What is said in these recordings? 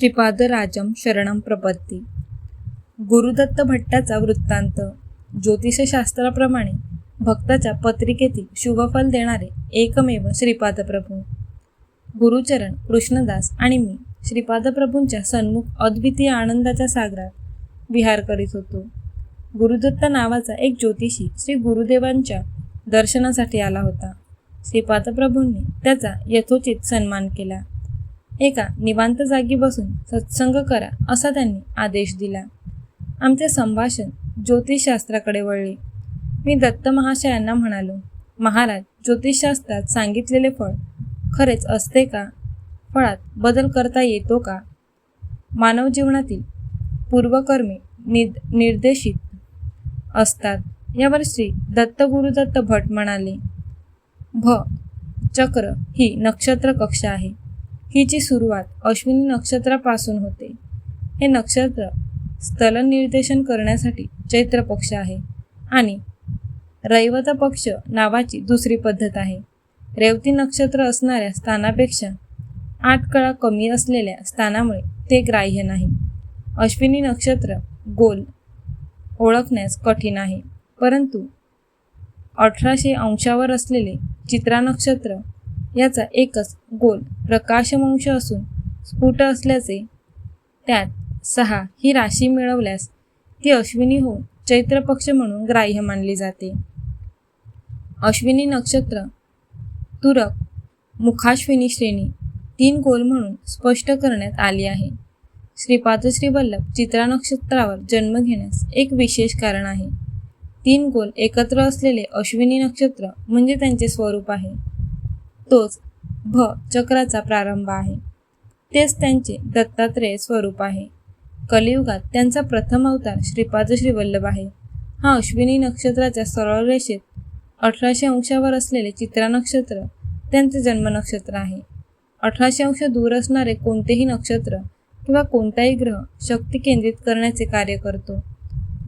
श्रीपादराजम शरणम प्रपत्ती। गुरुदत्त भट्टाचा वृत्तांत। ज्योतिषशास्त्राप्रमाणे भक्ताच्या पत्रिकेतील शुभफल देणारे एकमेव श्रीपादप्रभू। गुरुचरण कृष्णदास आणि मी श्रीपादप्रभूंच्या सन्मुख अद्वितीय आनंदाच्या सागरात विहार करीत होतो। गुरुदत्त नावाचा एक ज्योतिषी श्री गुरुदेवांच्या दर्शनासाठी आला होता। श्रीपादप्रभूंनी त्याचा यथोचित सन्मान केला। एका निवांत जागी बसून सत्संग करा असा त्यांनी आदेश दिला. आमचे संभाषण ज्योतिषशास्त्राकडे वळले. मी दत्त महाशयांना म्हणालो महाराज ज्योतिषशास्त्रात सांगितलेले फळ खरेच असते का? फळात बदल करता येतो का? मानव जीवनातील पूर्वकर्मे निद निर्देशित असतात. यावर श्री दत्तगुरुदत्त भट म्हणाले भ चक्र ही नक्षत्र कक्षा आहे. हिची सुरुवात अश्विनी नक्षत्रापासून होते. हे नक्षत्र स्थलन निर्देशन करण्यासाठी चैत्र पक्ष आहे आणि रैवत पक्ष नावाची दुसरी पद्धत आहे. रेवती नक्षत्र असणाऱ्या स्थानापेक्षा आठ कळा कमी असलेल्या स्थानामुळे ते ग्राह्य नाही. अश्विनी नक्षत्र गोल ओळखण्यास कठीण आहे परंतु अठराशे अंशावर असलेले चित्रा नक्षत्र याचा एकच गोल प्रकाशवंश असून स्फुट असल्याचे त्यात सहा ही राशी मिळवल्यास ती अश्विनी होऊन चैत्र पक्ष म्हणून ग्राह्य मानली जाते. अश्विनी नक्षत्र तुरक मुखाश्विनी श्रेणी तीन गोल म्हणून स्पष्ट करण्यात आली आहे. श्रीपादश्री वल्लभ चित्रा नक्षत्रावर जन्म घेण्यास एक विशेष कारण आहे. तीन गोल एकत्र असलेले अश्विनी नक्षत्र म्हणजे त्यांचे स्वरूप आहे. तोच भ चक्राचा प्रारंभ आहे. तेच त्यांचे दत्तात्रेय स्वरूप आहे. कलियुगात त्यांचा प्रथम अवतार श्रीपाद श्री वल्लभ आहे. हा अश्विनी नक्षत्राच्या सरळ रेषेत अठराशे अंशावर असलेले चित्रा नक्षत्र त्यांचे जन्म नक्षत्र आहे. अठराशे अंश दूर असणारे कोणतेही नक्षत्र किंवा कोणताही ग्रह शक्ती केंद्रित करण्याचे कार्य करतो.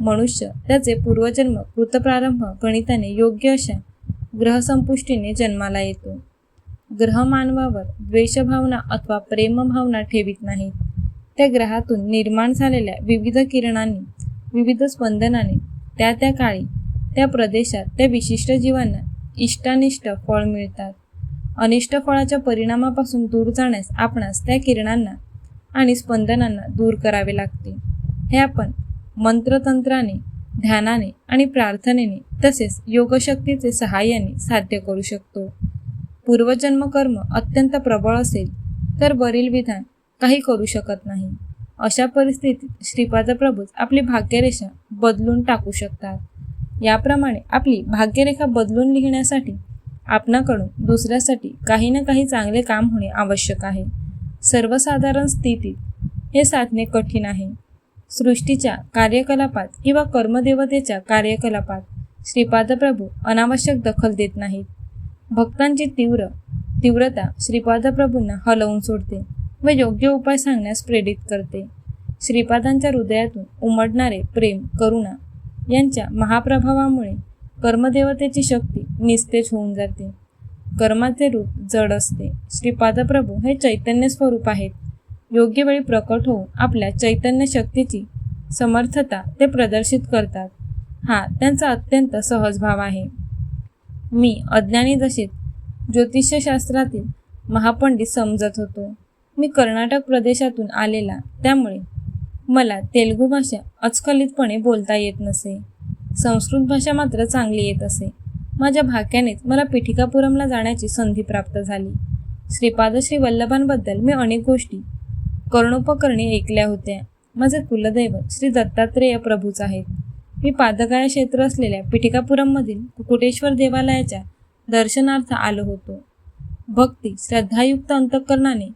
मनुष्य त्याचे पूर्वजन्म कृतप्रारंभ गणिताने योग्य अशा ग्रहसंपुष्टीने जन्माला येतो. ग्रह मानवावर द्वेषभावना अथवा प्रेमभावना ठेवीत नाहीत त्या ग्रहातून निर्माण झालेल्या विविध किरणांनी विविध स्पंदनाने त्या त्या काळी त्या प्रदेशात त्या विशिष्ट जीवांना इष्टानिष्ट फळ मिळतात. अनिष्ट फळाच्या परिणामापासून दूर जाण्यास आपणास त्या किरणांना आणि स्पंदनांना दूर करावे लागते. हे आपण मंत्रतंत्राने ध्यानाने आणि प्रार्थनेने तसेच योगशक्तीचे सहाय्याने साध्य करू शकतो. पूर्वजन्म कर्म अत्यंत प्रबळ असेल तर वरील विधान काही करू शकत नाही. अशा परिस्थितीत श्रीपाद प्रभूच आपली भाग्यरेषा बदलून टाकू शकतात. याप्रमाणे आपली भाग्यरेखा बदलून लिहिण्यासाठी आपणाकडून दुसऱ्यासाठी काही ना काही चांगले काम होणे आवश्यक आहे. सर्वसाधारण स्थितीत हे साधणे कठीण आहे. सृष्टीच्या कार्यकलापात किंवा कर्मदेवतेच्या कार्यकलापात श्रीपादप्रभू अनावश्यक दखल देत नाहीत. भक्तांची तीव्र तीव्रता श्रीपादप्रभूंना हलवून सोडते व योग्य उपाय सांगण्यास प्रेरित करते. श्रीपादांच्या हृदयातून उमडणारे प्रेम करुणा यांच्या महाप्रभावामुळे कर्मदेवतेची शक्ती निस्तेज होऊन जाते. कर्माचे रूप जड असते. श्रीपादप्रभू हे चैतन्य स्वरूप आहेत. योग्य वेळी प्रकट होऊन आपल्या चैतन्य शक्तीची समर्थता ते प्रदर्शित करतात. हा त्यांचा अत्यंत सहज भाव आहे. मी अज्ञानी दशेत ज्योतिषशास्त्रातील महापंडित समजत होतो. मी कर्नाटक प्रदेशातून आलेला त्यामुळे मला तेलुगू भाषा अचकलितपणे बोलता येत नसे. संस्कृत भाषा मात्र चांगली येत असे. माझ्या भाग्यानेच मला पिठिकापुरमला जाण्याची संधी प्राप्त झाली. श्रीपाद श्री वल्लभांबद्दल मी अनेक गोष्टी कर्णोपकरणी ऐकल्या होत्या. माझे कुलदैवत श्री दत्तात्रेय प्रभूच आहेत. मी पादगाय क्षेत्र असलेल्या पिठिकापुरममधील कुकुटेश्वर देवालयाच्या दर्शनार्थ आलो होतो. भक्ती श्रद्धायुक्त अंतःकरणाने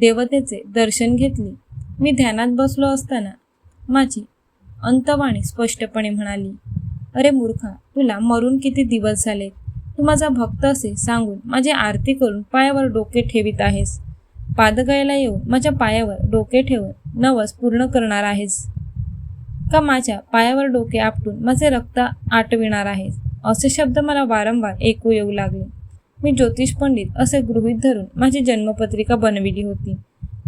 देवतेचे दर्शन घेतले. मी ध्यानात बसलो असताना माझी अंतवाणी स्पष्टपणे म्हणाली अरे मूर्खा तुला मरून किती दिवस झाले तू माझा भक्त असे सांगून माझी आरती करून पायावर डोके ठेवित आहेस. पादगायला येऊन माझ्या पायावर डोके ठेवून नवस पूर्ण करणार आहेस. का माझ्या पायावर डोके आपटून माझे रक्त आटविणार आहेस असे शब्द मला वारंवार ऐकू येऊ लागले. मी ज्योतिष पंडित असे गृहीत धरून माझी जन्मपत्रिका बनविली होती.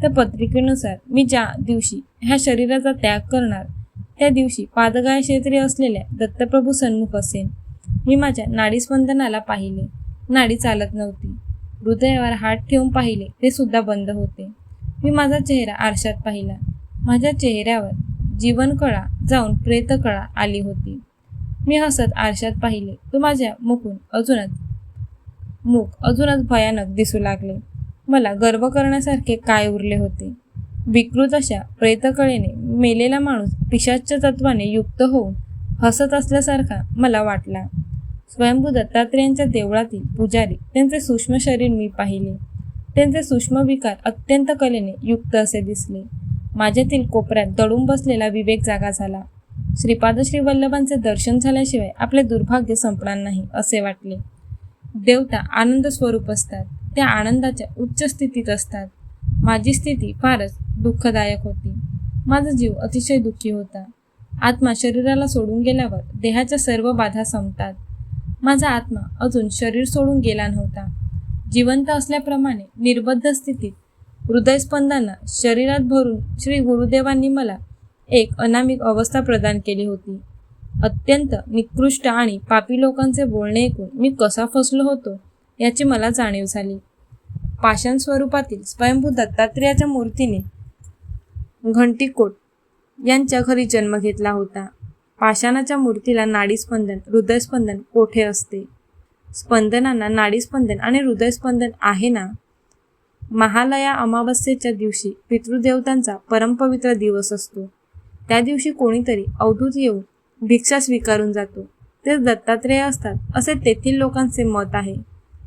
त्या पत्रिकेनुसार मी ज्या दिवशी ह्या शरीराचा त्याग करणार त्या दिवशी पादगाय क्षेत्री असलेल्या दत्तप्रभू सन्मुख असेन. मी माझ्या नाडीस्पंदनाला पाहिले. नाडी चालत नव्हती. हृदयावर हात ठेवून पाहिले ते सुद्धा बंद होते. मी माझा चेहरा आरशात पाहिला. माझ्या चेहऱ्यावर जीवनकळा जाऊन प्रेतकळा आली होती. मी हसत आरशात पाहिले. तो माझ्या मुखून अजूनच मुख अजूनच भयानक दिसू लागले. मला गर्व करण्यासारखे काय उरले होते? विकृत अशा प्रेतकळेने मेलेला माणूस पिशाच्य तत्वाने युक्त होऊन हसत असल्यासारखा मला वाटला. स्वयंभू दत्तात्रेयांच्या देवळातील पुजारी त्यांचे सूक्ष्म शरीर मी पाहिले. त्यांचे सूक्ष्म विकार अत्यंत कलेने युक्त असे दिसले. माझ्यातील कोपऱ्यात दडून बसलेला विवेक जागा झाला. श्रीपाद श्री वल्लभांचे दर्शन झाल्याशिवाय आपले दुर्भाग्य संपणार नाही असे वाटले. देवता आनंद स्वरूप असतात. त्या आनंदाच्या उच्च स्थितीत असतात. माझी स्थिती फारच दुःखदायक होती. माझा जीव अतिशय दुःखी होता. आत्मा शरीराला सोडून गेल्यावर देहाच्या सर्व बाधा संपतात. माझा आत्मा अजून शरीर सोडून गेला नव्हता. जिवंत असल्याप्रमाणे निर्बद्ध स्थितीत हृदयस्पंदांना शरीरात भरून श्री गुरुदेवांनी मला एक अनामिक अवस्था प्रदान केली होती. अत्यंत निकृष्ट आणि पापी लोकांचे बोलणे ऐकून मी कसा फसलो होतो याची मला जाणीव झाली. पाषाण स्वरूपातील स्वयंभू दत्तात्रेयाच्या मूर्तीने घंटीकोट यांच्या घरी जन्म घेतला होता. पाषाणाच्या मूर्तीला नाडीस्पंदन हृदयस्पंदन कोठे असते? स्पंदनांना नाडीस्पंदन आणि हृदयस्पंदन आहे ना? महालया अमावस्येच्या दिवशी पितृदेवतांचा परमपवित्र दिवस असतो. त्या दिवशी कोणीतरी अवधूत येऊन भिक्षा स्वीकारून जातो. ते दत्तात्रेय असतात असे तेथील लोकांचे मत आहे.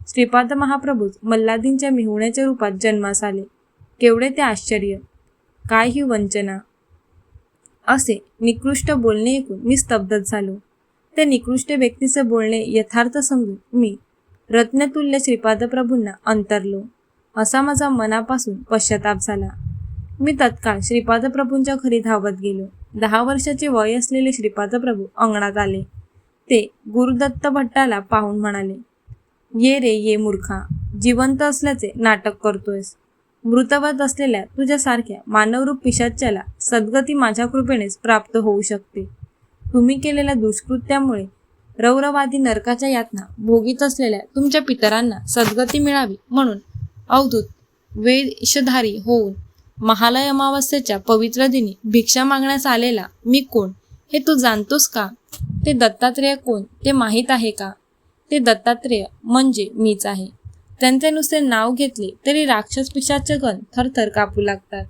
श्रीपाद महाप्रभूच मल्लादींच्या मिहुण्याच्या रूपात जन्मास आले. केवढे ते आश्चर्य! काय ही वंचना! असे निकृष्ट बोलणे ऐकून मी स्तब्धच झालो. ते निकृष्ट व्यक्तीचे बोलणे यथार्थ समजून मी रत्नतुल्य श्रीपाद प्रभूंना अंतरलो. असा माझा मनापासून पश्चाताप झाला. मी तत्काळ श्रीपाद प्रभूंच्या घरी धावत गेलो. दहा वर्षाचे वय असलेले श्रीपाद प्रभू अंगणात आले. ते गुरुदत्त भट्टाला पाहून म्हणाले ये रे ये मूर्खा जिवंत असल्याचे नाटक करतोयस. मृतवत असलेल्या तुझ्यासारख्या मानवरूप पिशाच्याला सद्गती माझ्या कृपेनेच प्राप्त होऊ शकते. तुम्ही केलेल्या दुष्कृत्यामुळे रौरवादी नरकाच्या यातना भोगीत असलेल्या तुमच्या पितरांना सद्गती मिळावी म्हणून अवधूत वेशधारी होऊन महालय अमावस्येच्या पवित्र दिनी भिक्षा मागण्यास आलेला मी कोण? हे तू जाणतोस का? ते दत्तात्रेय कोण? ते माहीत आहे का? ते दत्तात्रेय म्हणजे मीच आहे. त्यांचे नुसते नाव घेतले तरी राक्षस पिशाचे गण थरथर कापू लागतात.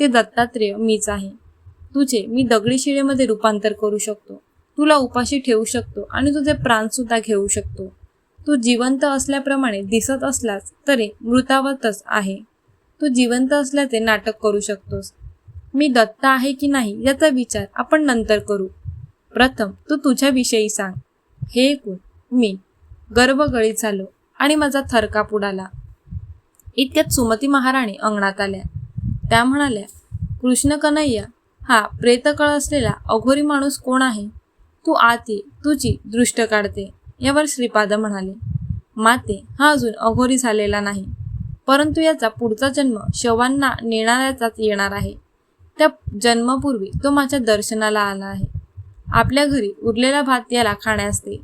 ते दत्तात्रेय मीच आहे. तुझे मी दगडी शिळेमध्ये रूपांतर करू शकतो. तुला उपाशी ठेवू शकतो आणि तुझे प्राणसुद्धा घेऊ शकतो. तू जिवंत असल्याप्रमाणे दिसत असलास तरी मृतावतच आहे. तू जिवंत असल्याचे नाटक करू शकतोस. मी दत्त आहे की नाही याचा विचार आपण नंतर करू. प्रथम तू तुझ्याविषयी सांग. हे ऐकून मी गर्वगळीत झालो आणि माझा थरकाप उडाला. इतक्यात सुमती महाराणी अंगणात आल्या. त्या म्हणाल्या कृष्ण कन्हैया हा प्रेतकळ असलेला अघोरी माणूस कोण आहे? तू आत ये तुझी दृष्ट काढते. यावर श्रीपाद म्हणाले माते हा अजून अघोरी झालेला नाही. परंतु याचा पुढचा जन्म शवांना नेणाऱ्याचाच येणार आहे. त्या जन्मापूर्वी तो माझ्या दर्शनाला आला आहे. आपल्या घरी उरलेला भात याला खाण्यास दे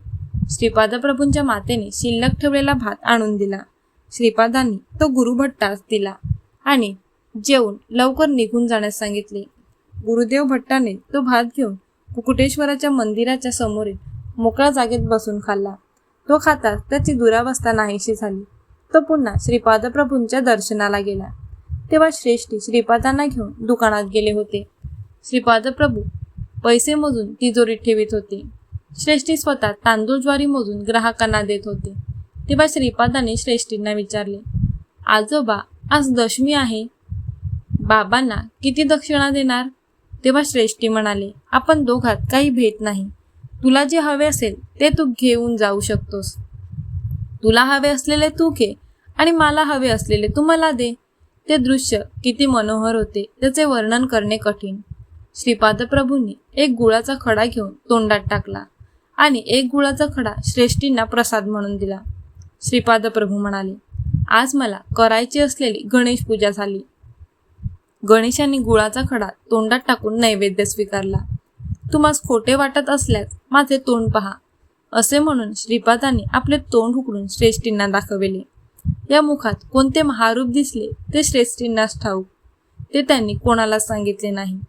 श्रीपादप्रभूंच्या मातेने शिल्लक ठेवलेला भात आणून दिला. श्रीपादांनी तो गुरुभट्टास दिला आणि जेवून लवकर निघून जाण्यास सांगितले. गुरुदेव भट्टाने तो भात घेऊन कुकुटेश्वराच्या मंदिराच्या समोरील मोकळ्या जागेत बसून खाल्ला. तो खाताच त्याची दुरावस्था नाहीशी झाली. तो पुन्हा श्रीपादप्रभूंच्या दर्शनाला गेला. तेव्हा श्रेष्ठी श्रीपादांना घेऊन दुकानात गेले होते. श्रीपादप्रभू पैसे मोजून तिजोरीत ठेवीत होते. श्रेष्ठी स्वतः तांदूळ ज्वारी मोजून ग्राहकांना देत होते. तेव्हा श्रीपादाने श्रेष्ठींना विचारले आजोबा आज दशमी आहे. बाबांना किती दक्षिणा देणार? तेव्हा श्रेष्ठी म्हणाले आपण दोघात काही भेट नाही. तुला जे हवे असेल ते तू घेऊन जाऊ शकतोस. तुला हवे असलेले तू घे आणि मला हवे असलेले तू मला दे. ते दृश्य किती मनोहर होते त्याचे वर्णन करणे कठीण. श्रीपाद प्रभूंनी एक गुळाचा खडा घेऊन तोंडात टाकला आणि एक गुळाचा खडा श्रेष्ठींना प्रसाद म्हणून दिला. श्रीपाद प्रभू म्हणाले आज मला करायची असलेली गणेश पूजा झाली. गणेशाने गुळाचा खडा तोंडात टाकून नैवेद्य स्वीकारला. तुम्हास खोटे वाटत असल्यास माझे तोंड पहा. असे म्हणून श्रीपादांनी आपले तोंड उकडून श्रेष्ठींना दाखविले. या मुखात कोणते महारूप दिसले ते श्रेष्ठींनाच ठाऊक. ते त्यांनी कोणालाच सांगितले नाही.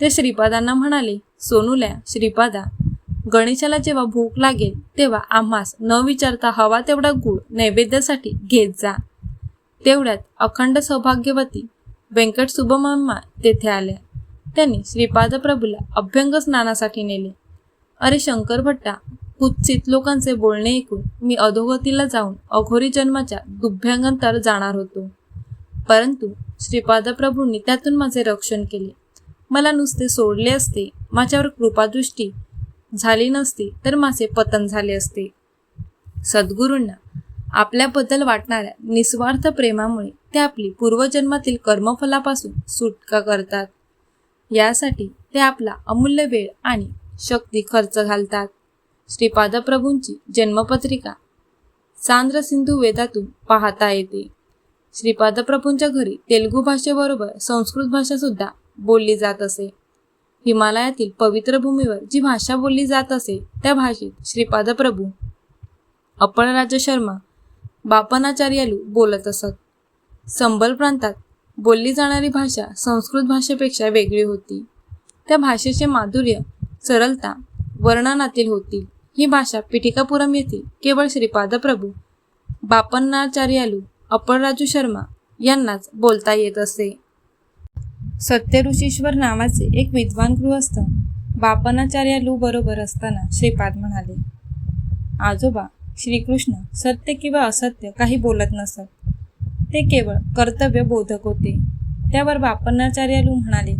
ते श्रीपादांना म्हणाले सोनूल्या श्रीपादा गणेशाला जेव्हा भूक लागेल तेव्हा आम्हास न विचारता हवा तेवढा गुळ नैवेद्यासाठी घेत जा. तेवढ्यात अखंड सौभाग्यवती व्यंकट सुभमम्मा तेथे आल्या. त्यांनी श्रीपाद प्रभूला अभ्यंग स्नानासाठी नेले. अरे शंकर भट्टा कुत्सित लोकांचे बोलणे ऐकून मी अधोगतीला जाऊन अघोरी जन्माच्या दुभ्यांगंतर जाणार होतो. परंतु श्रीपाद प्रभूंनी त्यातून माझे रक्षण केले. मला नुसते सोडले असते माझ्यावर कृपादृष्टी झाली नसती तर माझे पतन झाले असते. सद्गुरूंना आपल्याबद्दल वाटणाऱ्या निस्वार्थ प्रेमामुळे ते आपली पूर्वजन्मातील कर्मफलापासून सुटका करतात. यासाठी ते आपला अमूल्य वेळ आणि शक्ती खर्च घालतात. श्रीपादप्रभूंची जन्मपत्रिका सांद्र सिंधू वेदातून पाहता येते. श्रीपादप्रभूंच्या घरी तेलुगू भाषेबरोबर संस्कृत भाषा सुद्धा बोलली जात असे. हिमालयातील पवित्र भूमीवर जी भाषा बोलली जात असे त्या भाषेत श्रीपाद प्रभू अपळराज शर्मा बापनाचार्यालू बोलत असत. संबल प्रांतात बोलली जाणारी भाषा संस्कृत भाषेपेक्षा वेगळी होती. त्या भाषेचे माधुर्य सरलता वर्णनातील होती. ही भाषा पिठिकापुरम येथील केवळ श्रीपाद प्रभू बापन्नाचार्यालू अपळराजू शर्मा यांनाच बोलता येत असे. सत्यऋषीश्वर नावाचे एक विद्वान गृहस्थ बापनाचार्यालू बरोबर असताना श्रीपाद म्हणाले आजोबा श्रीकृष्ण सत्य किंवा असत्य काही बोलत नसत. ते केवळ कर्तव्य बोधक होते. त्यावर बापनाचार्यालू म्हणाले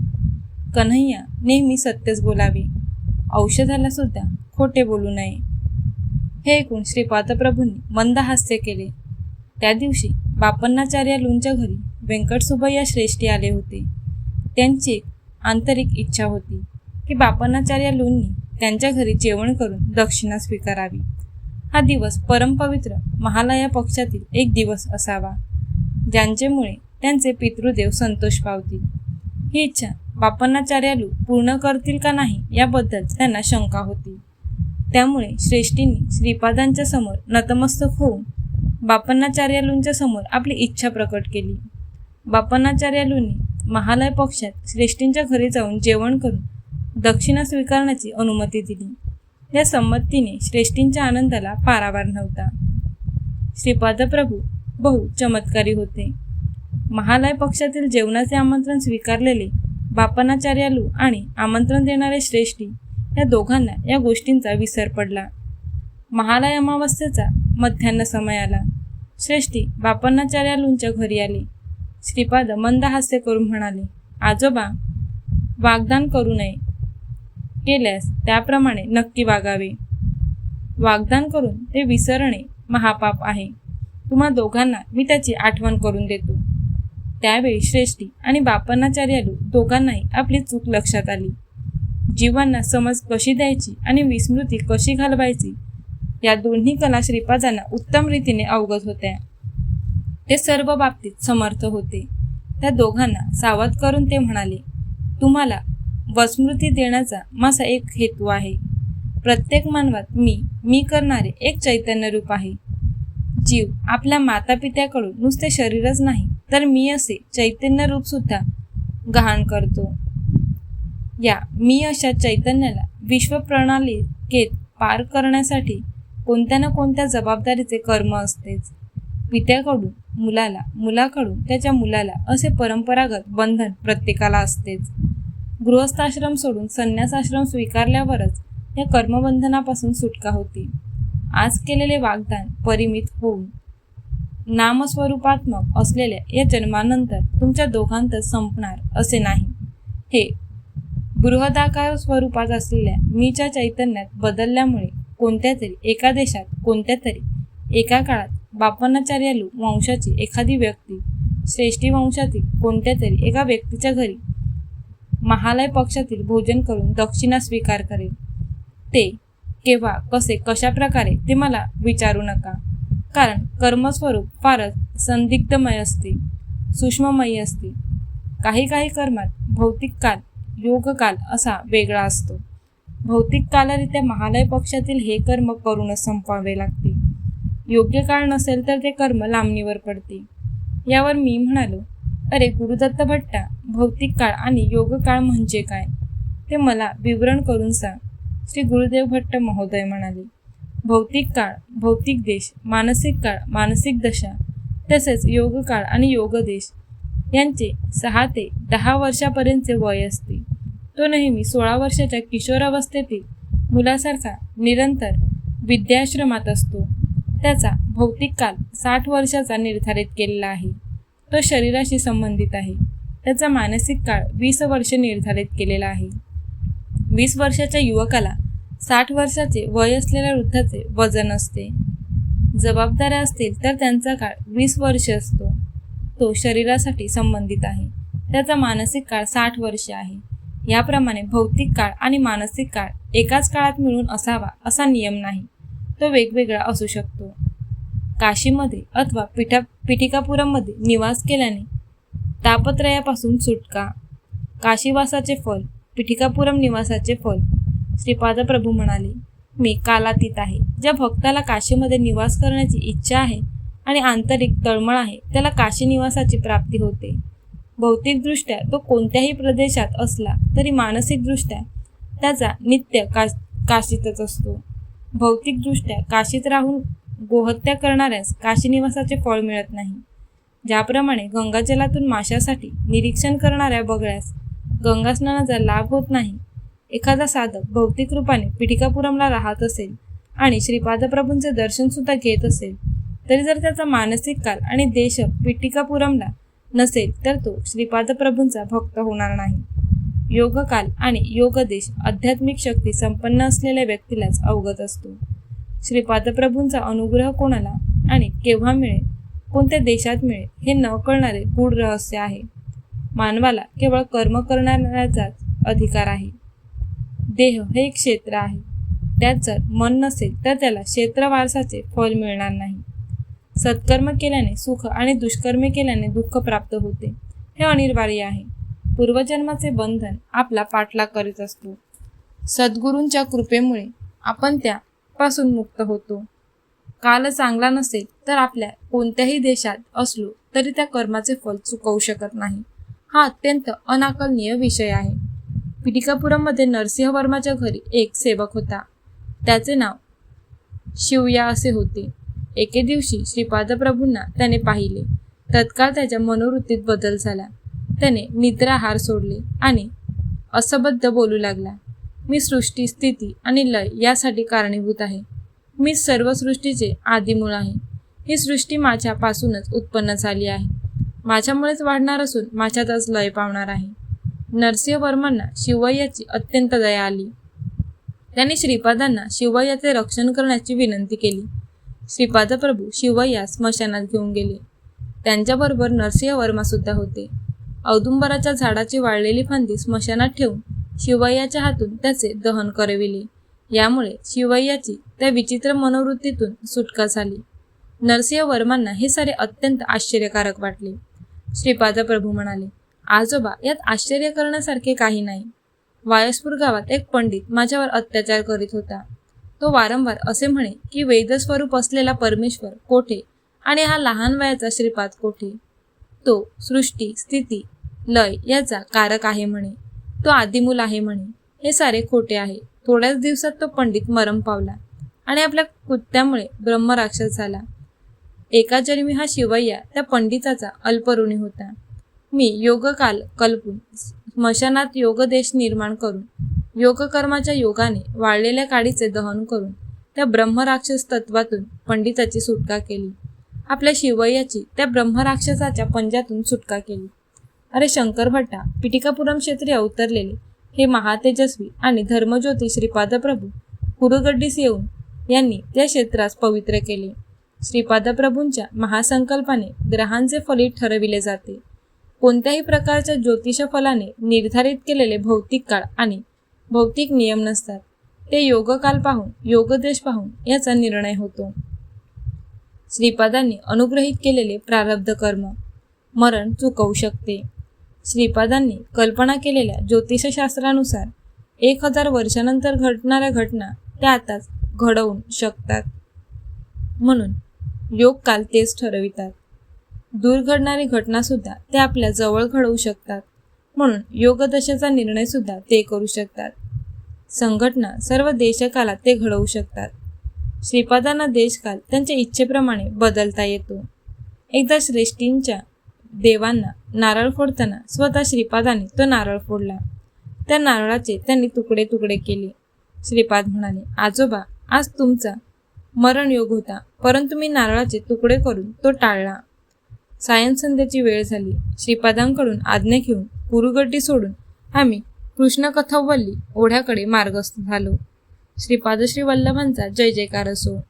कन्हैया नेहमी सत्यच बोलावे. औषधाला सुद्धा खोटे बोलू नये. हे ऐकून श्रीपादप्रभूंनी मंद हास्य केले. त्या दिवशी बापन्नाचार्यालूंच्या घरी व्यंकटसुबय्या श्रेष्ठी आले होते. त्यांची एक आंतरिक इच्छा होती की बापन्नाचार्यालूंनी त्यांच्या घरी जेवण करून दक्षिणा स्वीकारावी. हा दिवस परमपवित्र महालया पक्षातील एक दिवस असावा. ज्यांचेमुळे त्यांचे पितृदेव संतोष पावतील. ही इच्छा बापन्नाचार्यालू पूर्ण करतील का नाही याबद्दल त्यांना शंका होती. त्यामुळे श्रेष्ठींनी श्रीपादांच्या समोर नतमस्तक होऊन बापन्नाचार्यालूंच्या समोर आपली इच्छा प्रकट केली. बापन्नाचार्यालूंनी महालय पक्षात श्रेष्ठींच्या घरी जाऊन जेवण करून दक्षिणा स्वीकारण्याची अनुमती दिली. या संमतीने श्रेष्ठींच्या आनंदाला पारावार नव्हता. श्रीपाद प्रभू बहु चमत्कारी होते. महालय पक्षातील जेवणाचे आमंत्रण स्वीकारलेले बापनाचार्यालू आणि आमंत्रण देणारे श्रेष्ठी या दोघांना या गोष्टींचा विसर पडला. महालय अमावस्येचा मध्यान्ह समय आला. श्रेष्ठी बापनाचार्यालूंच्या घरी आले. श्रीपाद मंद हास्य करून म्हणाले आजोबा वागदान करू नये. केल्यास त्याप्रमाणे नक्की वागावे. वागदान करून ते विसरणे महापाप आहे. तुम्हा दोघांना मी त्याची आठवण करून देतो. त्यावेळी श्रेष्ठी आणि बापनाचार्यालू दोघांनाही आपली चूक लक्षात आली. जीवांना समज कशी द्यायची आणि विस्मृती कशी घालवायची या दोन्ही कला श्रीपादांना उत्तम रीतीने अवगत होत्या. ते सर्व बाबतीत समर्थ होते. त्या दोघांना सावध करून ते म्हणाले तुम्हाला वस्मृती देण्याचा माझा एक हेतू आहे. प्रत्येक मानवात मी मी करणारे एक चैतन्य रूप आहे. जीव आपल्या मातापित्याकडून नुसते शरीरच नाही तर मी असे चैतन्य रूप सुद्धा गहाण करतो. या मी अशा चैतन्याला विश्वप्रणालीकेत पार करण्यासाठी कोणत्या ना कोणत्या जबाबदारीचे कर्म असतेच. पित्याकडून मुलाला मुलाकडून त्याच्या मुलाला असे परंपरागत बंधन प्रत्येकाला असतेच. गृहस्थाश्रम सोडून संन्यासाश्रम स्वीकारल्यावरच या कर्मबंधनापासून सुटका होती. आज केलेले वागदान परिमित होऊन नामस्वरूपात्मक असलेल्या या जन्मानंतर तुमच्या दोघांतच संपणार असे नाही. हे बृहदाकार स्वरूपात असलेल्या मीच्या चैतन्यात बदलल्यामुळे कोणत्या तरी एका देशात कोणत्या तरी एका काळात बापनाचार्यालू वंशाची एखादी व्यक्ती श्रेष्ठी वंशातील कोणत्या तरी एका व्यक्तीच्या घरी महालय पक्षातील भोजन करून दक्षिणा स्वीकार करेल. ते केव्हा कसे कशा प्रकारे ते मला विचारू नका. कारण कर्मस्वरूप फारच संदिग्धमय असते सूक्ष्ममयी असते. काही काही कर्मात भौतिक काल योगकाल असा वेगळा असतो. भौतिक कालरित्या महालय पक्षातील हे कर्म करूनच संपवावे लागते. योग्य काळ नसेल तर ते कर्म लांबणीवर पडते. यावर मी म्हणालो अरे गुरुदत्त भट्टा भौतिक काळ आणि योग काळ म्हणजे काय? ते मला विवरण करून सांग. श्री गुरुदेव भट्ट महोदय म्हणाले भौतिक काळ भौतिक देश मानसिक काळ मानसिक दशा तसेच योग काळ आणि योग देश यांचे सहा ते दहा वर्षापर्यंतचे वय असते. तो नेहमी सोळा वर्षाच्या किशोरावस्थेतील मुलासारखा निरंतर विद्याश्रमात असतो. त्याचा भौतिक काल साठ वर्षाचा निर्धारित केलेला आहे. तो शरीराशी संबंधित आहे. त्याचा मानसिक काळ वीस वर्ष निर्धारित केलेला आहे. वीस वर्षाच्या युवकाला साठ वर्षाचे वय असलेल्या वृद्धाचे वजन असते. जबाबदाऱ्या असतील तर त्यांचा काळ वीस वर्ष असतो. तो शरीरासाठी संबंधित आहे. त्याचा मानसिक काळ साठ वर्ष आहे. याप्रमाणे भौतिक काळ आणि मानसिक काळ एकाच काळात मिळून असावा असा नियम नाही. तो वेगवेगळा असू शकतो. काशीमध्ये अथवा पिठा पिठिकापुरममध्ये निवास केल्याने तापत्रयापासून सुटका काशीवासाचे फल पिठिकापुरम निवासाचे फल. श्रीपाद प्रभू म्हणाले मी कालातीत आहे. ज्या भक्ताला काशीमध्ये निवास करण्याची इच्छा आहे आणि आंतरिक तळमळ आहे त्याला काशी निवासाची प्राप्ती होते. भौतिकदृष्ट्या तो कोणत्याही प्रदेशात असला तरी मानसिकदृष्ट्या त्याचा नित्य का काशीतच असतो. भौतिकदृष्ट्या काशीत राहून गोहत्या करणाऱ्यास काशी निवासाचे फळ मिळत नाही. ज्याप्रमाणे गंगाजलातून माशासाठी निरीक्षण करणाऱ्या बगळ्यास गंगास्नानाचा लाभ होत नाही. एखादा साधक भौतिक रूपाने पिठिकापुरमला राहत असेल आणि श्रीपादप्रभूंचे दर्शनसुद्धा घेत असेल तरी जर त्याचा मानसिक काल आणि देश पिठिकापुरमला नसेल तर तो श्रीपादप्रभूंचा भक्त होणार नाही. योगकाल आणि योगदेश आध्यात्मिक शक्ती संपन्न असलेल्या व्यक्तीलाच अवगत असतो. श्रीपादप्रभूंचा अनुग्रह कोणाला आणि केव्हा मिळेल कोणत्या देशात मिळेल हे न कळणारे गूढ रहस्य आहे. मानवाला केवळ कर्म करणाऱ्याचाच अधिकार आहे. देह हे एक क्षेत्र आहे. त्यात जर मन नसेल तर त्याला क्षेत्र वारसाचे फल मिळणार नाही. सत्कर्म केल्याने सुख आणि दुष्कर्मे केल्याने दुःख प्राप्त होते. हे अनिवार्य आहे. पूर्वजन्माचे बंधन आपला पाठलाग करीत असतो. सद्गुरूंच्या कृपेमुळे आपण त्यापासून मुक्त होतो. काल चांगला नसेल तर आपल्या कोणत्याही देशात असलो तरी त्या कर्माचे फल चुकवू शकत नाही. हा अत्यंत अनाकलनीय विषय आहे. पिटिकापुरममध्ये नरसिंह वर्माच्या घरी एक सेवक होता. त्याचे नाव शिवया असे होते. एके दिवशी श्रीपादप्रभूंना त्याने पाहिले. तत्काळ त्याच्या मनोवृत्तीत बदल झाला. त्याने निद्राहार सोडले आणि असबद्ध बोलू लागला मी सृष्टी स्थिती आणि लय यासाठी कारणीभूत आहे. मी सर्व सृष्टीचे आदिमूळ आहे. ही सृष्टी माझ्यापासूनच उत्पन्न झाली आहे. माझ्यामुळेच वाढणार असून माझ्यातच लय पावणार आहे. नरसिंह वर्मांना शिवय्याची अत्यंत दया आली. त्यांनी श्रीपादांना शिवय्याचे रक्षण करण्याची विनंती केली. श्रीपादप्रभू शिवय्या स्मशानात घेऊन गेले. त्यांच्याबरोबर नरसिंहवर्मा सुद्धा होते. औदुंबराच्या झाडाची वाळलेली फांदी स्मशानात ठेवून शिवय्याच्या हातून त्याचे दहन करविले. यामुळे शिवय्याची त्या विचित्र मनोवृत्तीतून सुटका झाली. नरसिंह वर्मांना हे सारे अत्यंत आश्चर्यकारक वाटले. श्रीपादप्रभू म्हणाले आजोबा यात आश्चर्य करण्यासारखे काही नाही. वायसपूर गावात एक पंडित माझ्यावर अत्याचार करीत होता. तो वारंवार असे म्हणे की वेदस्वरूप असलेला परमेश्वर कोठे आणि हा लहान वयाचा श्रीपाद कोठे? तो सृष्टी स्थिती लय याचा कारक आहे म्हणे. तो आदिमूल आहे म्हणे. हे सारे खोटे आहे. थोड्याच दिवसात तो पंडित मरम पावला आणि आपल्या कुत्त्यामुळे ब्रह्मराक्षस झाला. एका जन्मी हा शिवय्या त्या पंडिताचा अल्पऋणी होता. मी योगकाल कल्पून स्मशानात योगदेश निर्माण करून योगकर्माच्या योगाने वाळलेल्या काडीचे दहन करून त्या ब्रह्मराक्षस तत्वातून पंडिताची सुटका केली. आपल्या शिवय्याची त्या ब्रह्मराक्षसाच्या पंजातून सुटका केली. अरे शंकर भट्टा पिटिकापुरम क्षेत्री अवतरलेले हे महातेजस्वी आणि धर्मज्योती श्रीपादप्रभू कुरुगड्डीस येऊन यांनी त्या क्षेत्रास पवित्र केले. श्रीपादप्रभूंच्या महासंकल्पाने ग्रहांचे फलित ठरविले जाते. कोणत्याही प्रकारच्या ज्योतिष फलाने निर्धारित केलेले भौतिक काळ आणि भौतिक नियम नसतात. ते योगकाल पाहून योगदेश पाहून याचा निर्णय होतो. श्रीपादांनी अनुग्रहित केलेले प्रारब्ध कर्म. मरण चुकवू शकते. श्रीपादांनी कल्पना केलेल्या ज्योतिषशास्त्रानुसार एक हजार वर्षानंतर घडणाऱ्या घटना त्या आताच घडवून शकतात. म्हणून योग काल तेच ठरवितात. दूर घडणारी घटनासुद्धा ते आपल्या जवळ घडवू शकतात. म्हणून योगदशेचा निर्णयसुद्धा ते करू शकतात. संघटना सर्व देशकालात ते घडवू शकतात. श्रीपादांना देशकाल त्यांच्या इच्छेप्रमाणे बदलता येतो. एकदा श्रेष्ठींच्या देवांना नारळ फोडताना स्वतः श्रीपादाने तो नारळ फोडला. त्या नारळाचे त्यांनी तुकडे तुकडे केले. श्रीपाद म्हणाले आजोबा आज तुमचा मरण योग होता. परंतु मी नारळाचे तुकडे करून तो टाळला. सायनसंध्याची वेळ झाली. श्रीपादांकडून आज्ञा घेऊन कुरुगड्डी सोडून आम्ही कृष्णकथवल्ली ओढ्याकडे मार्गस्थ झालो. श्रीपाद श्री वल्लभांचा जय जयकार असो.